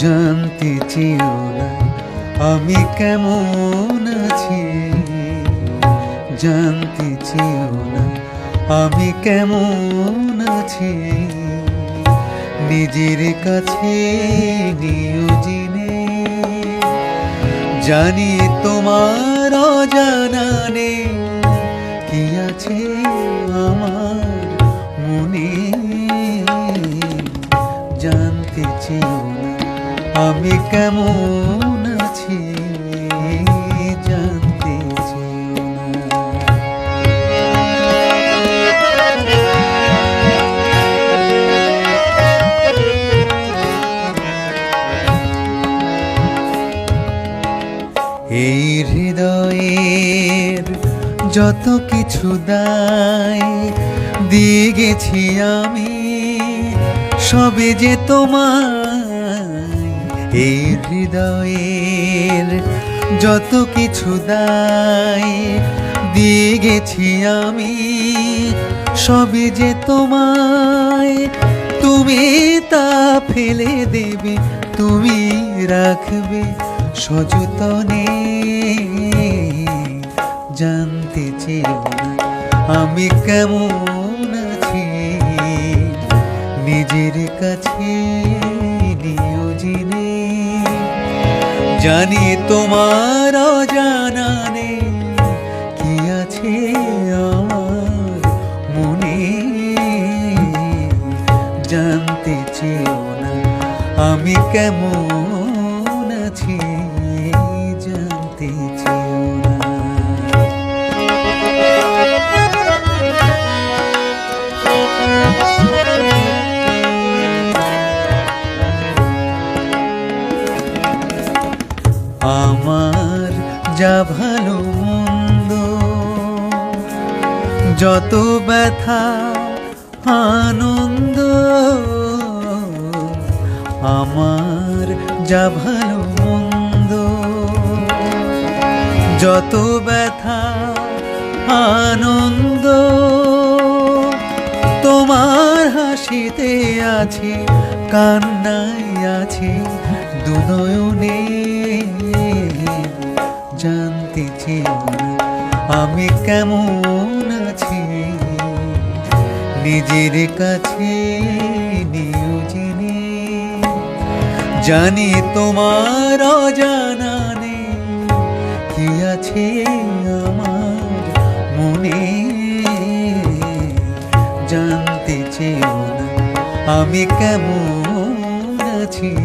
জানতে চেয়েও না, আমি কেমন আছি? জানতে চেয়েও না, আমি কেমন আছি? নিজের কাছে নিও জেনে তোমার অজানা নেই কি আছে। আমি কেমন আছি জানতে এই হৃদয়ের যত কিছু দায় দিয়ে গেছি আমি, সবে যে তোমায় এই হৃদয়ের যত কিছু দায় দিয়ে গেছি আমি সবে যে তোমায় তুমি তা ফেলে দেবে, তুমি রাখবে সযতনে জানতে চেয়েও না আমি কেমন আছি, নিজের কাছে জানি তোমার জানানে কি আছে আমার মনে? জানতে চেয়েও না আমি কেমন আছি? জানতে চেয়েও আমার যা ভালো মন্দ, যত ব্যথা, আনন্দ, আমার যা ভালো মন্দ, যত ব্যথা, আনন্দ, তোমার হাসিতে আছে, কান্নায় আছে, দুনয়নে। জানতে না আমি কেমন আছি? নিজের কাছে নিও জেনে। তোমার অজানা নেই। কি আছে আমার মনে? জানতে চেয়েও না। আমি কেমন আছি?